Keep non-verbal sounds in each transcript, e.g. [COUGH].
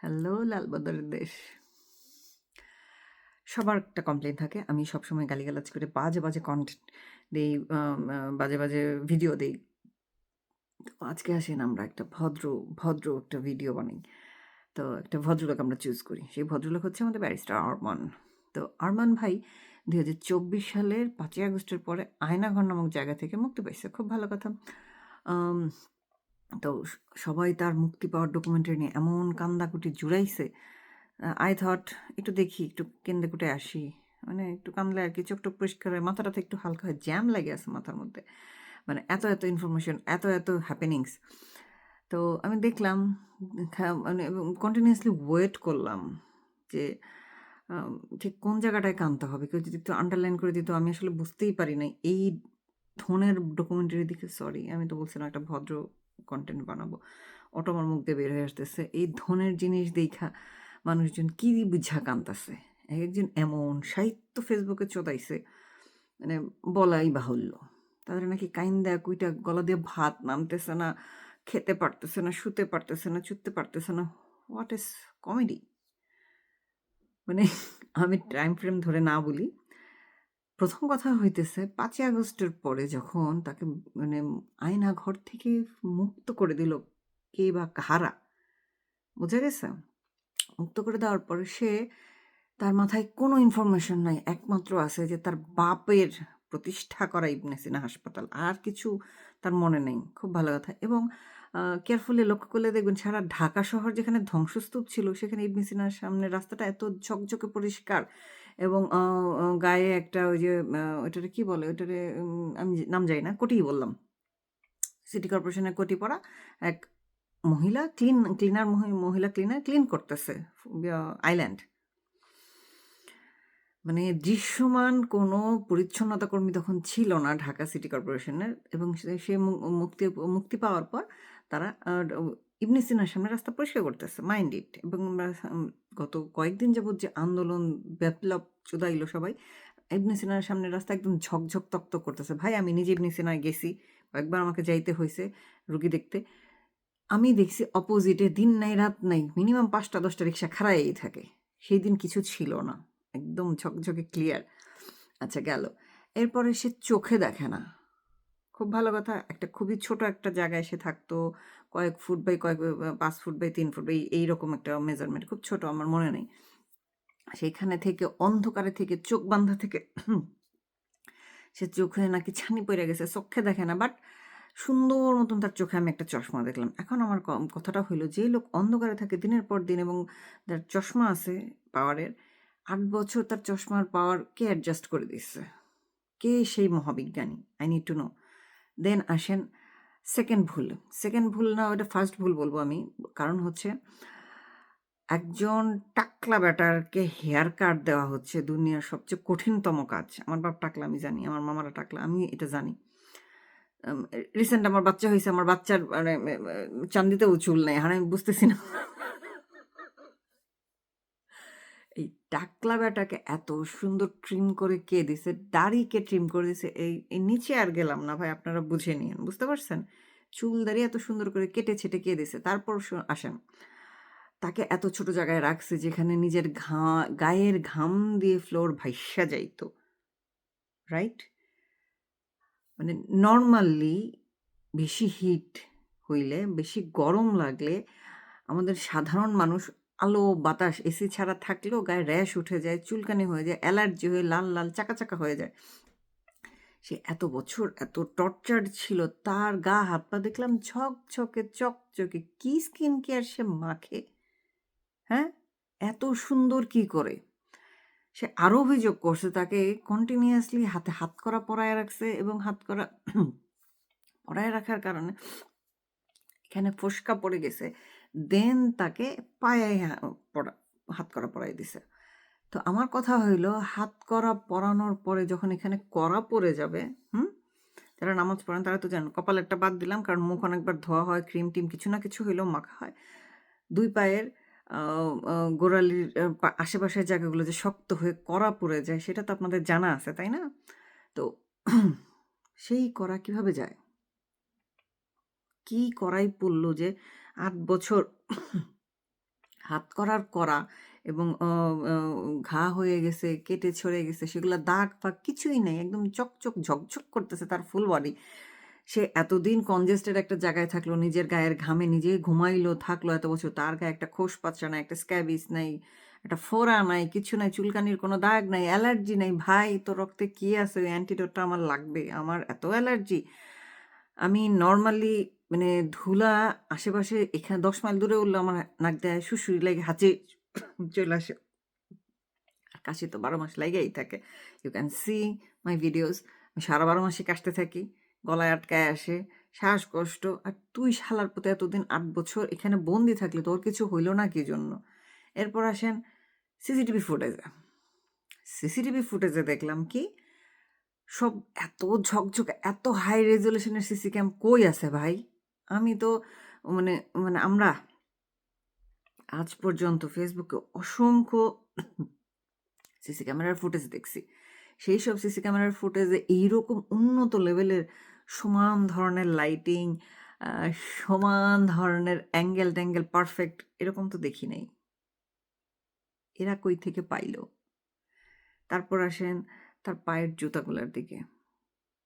Hello লালবদরের দেশ। সবার একটা কমপ্লেন থাকে, আমি সবসময় গালিগালাজ করে বাজে বাজে কন্টেন্ট দিই বাজে বাজে ভিডিও দিই। তো আজকে আসেন আমরা একটা ভদ্র ভদ্র একটা ভিডিও বানাই। তো একটা ভদ্রলোক আমরা চুজ করি, সেই ভদ্রলোক হচ্ছে আমাদের ব্যারিস্টার আরমান। তো আরমান ভাই দুই হাজার চব্বিশ সালের পাঁচই আগস্টের পরে আয়নাঘর নামক জায়গা থেকে মুক্তি পাইছে, খুব ভালো কথা। তো সবাই তার মুক্তি পাওয়ার ডকুমেন্টারি নিয়ে এমন কান্দাকুটি জুড়াইছে। আই থট একটু দেখি, একটু কেন্দ্রে কুটে আসি। মানে একটু কান্দলে আর কি, চোখ টোক পরিষ্কার হয় মাথাটা তো একটু হালকা হয় জ্যাম লাগে আছে মাথার মধ্যে। মানে এত এত ইনফরমেশন এত এত হ্যাপেনিংস তো আমি দেখলাম মানে কন্টিনিউয়াসলি ওয়েট করলাম যে ঠিক কোন জায়গাটায় কানতে হবে? কেউ যদি একটু আন্ডারলাইন করে দিত, আমি আসলে বুঝতেই পারি না এই ধনের ডকুমেন্টারি দিকে সরি আমি তো বলছিলাম একটা ভদ্র কন্টেন্ট বানাবো। অটো আমার মুখ দিয়ে বের হয়ে আসতেছে। এই ধনের জিনিস দেখা মানুষজন কী বুঝা কানতাছে এক একজন এমন সাহিত্য ফেসবুকে চোদাইছে মানে বলাই বাহুল্য। তাদের নাকি কাইন্দা কুইটা গলা দিয়ে ভাত নামতেছে না, খেতে পারতেছে না, শুতে পারতেছে না চুততে পারতেছে না। হোয়াট ইজ কমেডি মানে আমি টাইম ফ্রেম ধরে না বলি প্রথম কথা হইতেছে, পাঁচই আগস্টের পরে যখন তাকে মানে আয়না ঘর থেকে মুক্ত করে দিল কে বা কাহারা বোঝা গেছে? মুক্ত করে দেওয়ার পরে সে তার মাথায় কোনো ইনফরমেশন নাই, একমাত্র আছে যে তার বাপের প্রতিষ্ঠা করা ইবনে সিনা হাসপাতাল, আর কিছু তার মনে নেই, খুব ভালো কথা। এবং কেয়ারফুলি লক্ষ্য করলে দেখবেন সারা ঢাকা শহর যেখানে ধ্বংসস্তূপ ছিল, সেখানে ইবনে সিনার সামনে রাস্তাটা এত ঝকঝকে পরিষ্কার এবং গায়ে একটা ওই যে ওইটারে কি বলে? ওইটারে আমি নাম যাই না, কোটিই বললাম। সিটি কর্পোরেশনের কোটি পরা এক মহিলা ক্লিন ক্লিনার মহিলা ক্লিনার ক্লিন করতেছে আইল্যান্ড মানে দৃশ্যমান কোনো পরিচ্ছন্নতা কর্মী তখন ছিল না ঢাকা সিটি কর্পোরেশনের এবং সে মুক্তি মুক্তি পাওয়ার পর তারা ইবনে সিনার সামনে রাস্তা পরিষ্কার করতেছে মাইন্ড ইট এবং আমরা গত কয়েকদিন যাবত যে আন্দোলন বিপ্লব চুদাইলো সবাই, ইবনে সিনার সামনে রাস্তা একদম ঝকঝক তক্ত করতেছে, ভাই, আমি নিজে ইবনে সিনায় গেছি, কয়েকবার আমাকে যাইতে হয়েছে রুগী দেখতে। আমি দেখছি অপোজিটে দিন নাই, রাত নাই মিনিমাম পাঁচটা, দশটা রিক্সা খাড়াই থাকে। সেই দিন কিছু ছিল না, একদম ঝকঝকে ক্লিয়ার আচ্ছা গেল। এরপরে সে চোখে দেখে না। খুব ভালো কথা। একটা খুবই ছোট একটা জায়গায় সে থাকতো। কয়েক ফুট বাই কয়েক, পাঁচ ফুট বাই তিন ফুট বাই এইরকম একটা মেজারমেন্ট খুব ছোট আমার মনে নেই। সেইখানে থেকে, অন্ধকারে থেকে, চোখ বান্ধা থেকে [CLEARS THROAT] সে চোখে নাকি ছানি পড়ে গেছে, চোখে দেখে না। বাট সুন্দর মতন তার চোখে আমি একটা চশমা দেখলাম। এখন আমার কথাটা হইল, যে লোক অন্ধকারে থাকে দিনের পর দিন এবং যার চশমা আছে পাওয়ারের, আট বছর তার চশমার পাওয়ার কে অ্যাডজাস্ট করে দিচ্ছে কে সেই মহাবিজ্ঞানী? I need to know then আসেন সেকেন্ড ভুল। সেকেন্ড ভুল না ওটা ফার্স্ট ভুল বলব আমি। কারণ হচ্ছে একজন টাকলা ব্যাটারকে হেয়ার কাট দেওয়া হচ্ছে দুনিয়ার সবচেয়ে কঠিনতম কাজ। আমার বাপ টাকলা, আমি জানি, আমার মামারা টাকলা, আমি এটা জানি। রিসেন্ট আমার বাচ্চা হয়েছে, আমার বাচ্চার মানে চান্দিতেও চুল নেই, আর আমি বুঝতেছি না। এই টাকলা ব্যাটাকে এত সুন্দর ট্রিম করে কে দিছে, দাড়িকে ট্রিম করে দিছে, এই নিচে আর গেলাম না ভাই, আপনারা বুঝে নিন বুঝতে পারছেন? চুল, দাড়ি এত সুন্দর করে কেটে ছেটে কে দিছে, তারপর আসেন। তাকে এত ছোট জায়গায় রাখছে যেখানে নিজের ঘা, গায়ের ঘাম দিয়ে ফ্লোর ভাইসা যাইতো রাইট মানে নর্মালি বেশি হিট হইলে, বেশি গরম লাগলে আমাদের সাধারণ মানুষ আলো, বাতাস, এসি ছাড়া থাকলেও গায়ে র্যাশ উঠে যায়, চুলকানি হয়ে যায়, অ্যালার্জি হয়ে লাল লাল চাকা চাকা হয়ে যায়। সে এত বছর এত টর্চার ছিল, তার গা, হাত পা দেখলাম ঝকঝকে, চকচকে, কি স্কিন কেয়ার সে মাখে? হ্যাঁ? এত সুন্দর কি করে? সে আরও অভিযোগ করছে, তাকে কন্টিনিউয়াসলি হাতে হাত করা পরায় রাখছে এবং হাত করা [CLEARS THROAT] পরায় রাখার কারণে এখানে ফোসকা পড়ে গেছে। দেন তাকে পায়ে পরা হাত করা পরাই দিছে। তো আমার কথা হইল, হাত করা পরানোর পরে যখন এখানে করা পড়ে যাবে, হুম? যারা নামাজ পড়েন তারা তো জানেন কপালেরটা বাদ দিলাম, কারণ মুখ অনেকবার ধোয়া হয়, ক্রিম টিম কিছু না কিছু হইলেও মাখা হয়। দুই পায়ের গোড়ালির আশেপাশের জায়গাগুলো যে শক্ত হয়ে কড়া পড়ে যায়, সেটা তো আপনাদের জানা আছে, তাই না? তো সেই করা কীভাবে যায়? কি করাই পড়ল যে আট বছর হাত করার করা এবং ঘা হয়ে গেছে, কেটে ছড়ে গেছে সেগুলো দাগ-ফাগ কিছুই নাই। একদম চকচক ঝকঝক করতেছে তার ফুল বডি। সে এতদিন কনজেস্টেড একটা জায়গায় থাকল, নিজের গায়ের ঘামে নিজেই ঘুমাইলো, থাকল এত বছর। তার গায়ে একটা খোসপাঁচড়া নাই, একটা স্ক্যাবিস নাই, একটা ফোড়া নাই, কিছু নাই, চুলকানির কোনো দাগ নাই, অ্যালার্জি নাই। ভাই তোর রক্তে কি আছে? ওই অ্যান্টিডোটটা আমার লাগবে। আমার এত অ্যালার্জি। আমি নরমালি মানে ধুলা আশেপাশে এখানে ১০ মাইল দূরে উঠলে আমার নাক দেয় সুড়সুড়ি লেগে হাঁচি চলে আসে। আর কাশি তো ১২ মাস লাইগাই থাকে। You can see my videos. আমি সারা বারো মাসে কাশতে থাকি। গলায় আটকায় আসে, শ্বাসকষ্ট। আর তুই শালার পুতে এতদিন আট বছর এখানে বন্দি থাকলে তোর কিছু হইল না কি জন্য? এরপর আসেন সিসিটিভি ফুটেজে। সিসিটিভি ফুটেজে দেখলাম কি সব এত ঝকঝকে এত হাই রেজোলিউশন এর সিসি ক্যাম কই আছে ভাই? আমি তো মানে মানে আমরা আজ পর্যন্ত ফেসবুকে অসংখ্য সিসি ক্যামেরার ফুটেজ দেখছি। সেই সব সিসি ক্যামেরার ফুটেজে এইরকম উন্নত লেভেলের সমান ধরনের লাইটিং, সমান ধরনের অ্যাঙ্গেল-ট্যাঙ্গেল পারফেক্ট এরকম তো দেখি নাই। এরা কই থেকে পাইল? তারপর আসেন তার পায়ের জুতাগুলার দিকে।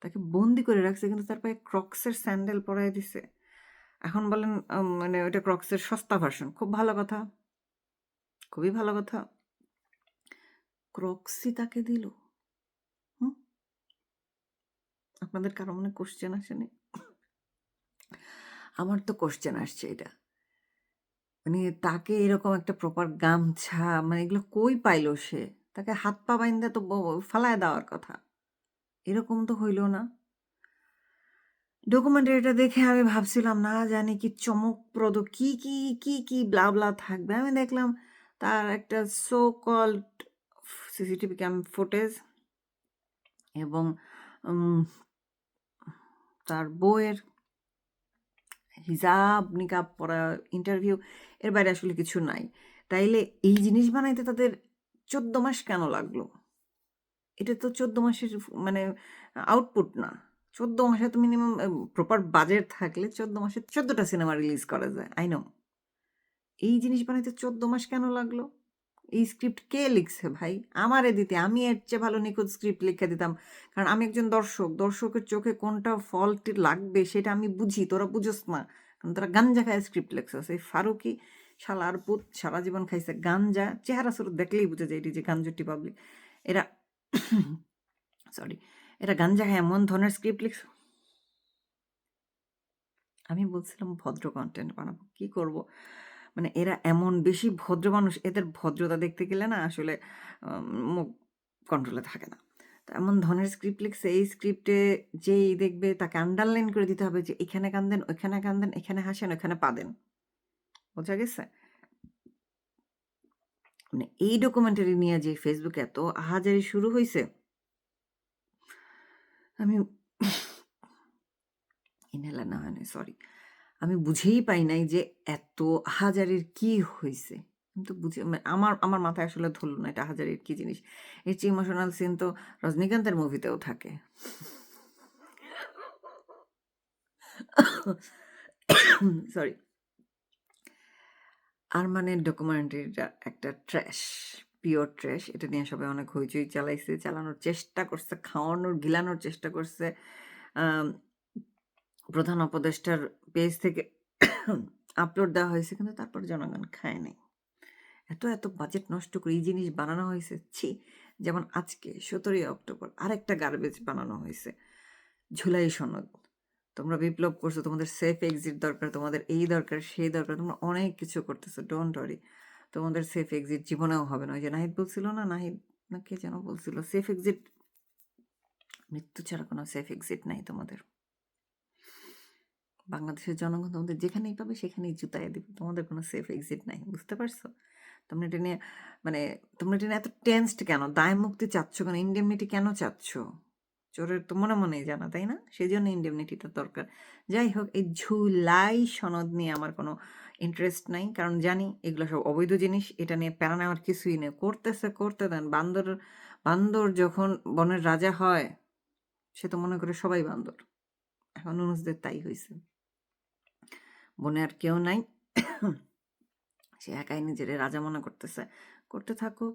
তাকে বন্দি করে রাখছে কিন্তু তার পায়ে ক্রক্সের স্যান্ডেল পরায় দিছে। এখন বলেন মানে ওইটা ক্রক্সের সস্তা ভার্সন। খুব ভালো কথা। খুবই ভালো কথা। ক্রক্সি তাকে দিল। আপনাদের কারও মনে কোশ্চেন আসেনি? আমার তো কোশ্চেন আসছে এটা। মানে তাকে এরকম একটা প্রপার গামছা মানে এগুলো কই পাইল সে? তাকে হাত পা বাইন্ধা তো ফালায় দেওয়ার কথা। এরকম তো হইল না। ডকুমেন্টারিটা দেখে আমি ভাবছিলাম না জানি কি চমকপ্রদ কি, কি, কি, কি ব্লা, ব্লা থাকবে। আমি দেখলাম তার একটা so called CCTV cam footage এবং তার বইয়ের হিজাব, নিকাব পড়া ইন্টারভিউ এর বাইরে আসলে কিছু নাই। তাইলে এই জিনিস বানাইতে তাদের ১৪ মাস কেন লাগল? এটা তো ১৪ মাসের মানে আউটপুট না। ১৪ মাসে তো মিনিমাম প্রপার বাজেট থাকলে ১৪ মাসে ১৪ টা সিনেমা রিলিজ করা যায়। I know. এই জিনিস বানাইতে ১৪ মাস কেন লাগল? এই স্ক্রিপ্ট কে লিখছে ভাই? আমারে দিতে। আমি এর চেয়ে ভালো নিখুঁত স্ক্রিপ্ট লিখে দিতাম। কারণ আমি একজন দর্শক। দর্শকের চোখে কোনটা ফল্ট লাগবে সেটা আমি বুঝি। তোরা বুঝোস না। কারণ তোরা গাঞ্জা খায় স্ক্রিপ্ট লিখছস। এই ফারুকী শালার পুত সারা জীবন খাইছে গাঞ্জা। চেহারা সুরত দেখলেই বুঝা যায় এটি যে গাঞ্জুটি পাবলিক। এরা [COUGHS] সরি। এরা গাঞ্জা খায় এমন ধরনের স্ক্রিপ্ট লিখছ আমি বলছিলাম ভদ্র কন্টেন্ট বানাবো। কি করব? মানে এরা এমন বেশি ভদ্র মানুষ এদের ভদ্রতা দেখতে গেলে না আসলে মুখ কন্ট্রোলে থাকে না। তো এমন ধরনের স্ক্রিপ্ট লিখছে এই স্ক্রিপ্টে যেই দেখবে তাকে আন্ডারলাইন করে দিতে হবে যে এখানে কান্দেন, ওইখানে কান্দেন, এখানে হাসেন, ওইখানে পা দেন। বোঝা গেছে? মানে এই ডকুমেন্টারি নিয়ে যে ফেসবুকে এত আহাজারি শুরু হইছে আমি [LAUGHS] ইনহেলার না হয় নাই সরি। আমি বুঝেই পাই নাই যে এত আহাজারির কি হয়েছে আমি তো বুঝি মানে আমার আমার মাথায় আসলে ধরল না এটা হাজারের কি জিনিস? এর চেয়ে ইমোশনাল সিন তো রজনীকান্তের মুভিতেও থাকে। [COUGHS] সরি। আর মানে ডকুমেন্টারিটা একটা ট্র্যাশ, পিওর ট্র্যাশ। এটা নিয়ে সবাই অনেক হইচই চালাইছে। চালানোর চেষ্টা করছে, খাওয়ানোর, গিলানোর চেষ্টা করছে। প্রধান উপদেষ্টার পেজ থেকে আপলোড দেওয়া হয়েছে কিন্তু তারপর জনগণ খায় নাই। এত, এত বাজেট নষ্ট করে এই জিনিস বানানো হয়েছে। ছি! যেমন আজকে ১৭ই অক্টোবর আরেকটা গার্বেজ বানানো হয়েছে। ঝুলাই সনদ। তোমরা বিপ্লব করছ, তোমাদের সেফ এক্সিট দরকার, তোমাদের এই দরকার, সেই দরকার। তোমরা অনেক কিছু করতেছো। Don't worry. তোমাদের সেফ এক্সিট জীবনেও হবে না। ওই যে নাহিদ বলছিল না? নাহিদ না কে যেন বলছিল? সেফ এক্সিট মৃত্যু ছাড়া কোনো সেফ এক্সিট নাই তোমাদের। বাংলাদেশের জনগণ তোমাদের যেখানেই পাবে সেখানেই জুতাইয়া দিবে। তোমাদের কোনো সেফ এক্সিট নাই। বুঝতে পারছ? তোমরা এটা নিয়ে মানে তোমরা এটা নিয়ে এত টেনসড কেন? দায় মুক্তি চাচ্ছ কেন? ইনডেমনিটি কেন চাচ্ছ? চোরের তো মনে, মনেই জানা, তাই না? সেজন্য ইনডেমনিটিটা দরকার। যাই হোক এই ঝুলাই সনদ নিয়ে আমার কোনো ইন্টারেস্ট নাই। কারণ জানি এগুলো সব অবৈধ জিনিস। এটা নিয়ে প্যারা নেওয়ার কিছুই নেই। করতেছে, করতে দেন। বান্দর বান্দর যখন বনের রাজা হয়, সে তো মনে করে সবাই বান্দর। এখন অনুষদের তাই হয়েছে বনে আর কেউ নাই। সে একাই নিজের রাজা মনে করতেছে। করতে থাকুক।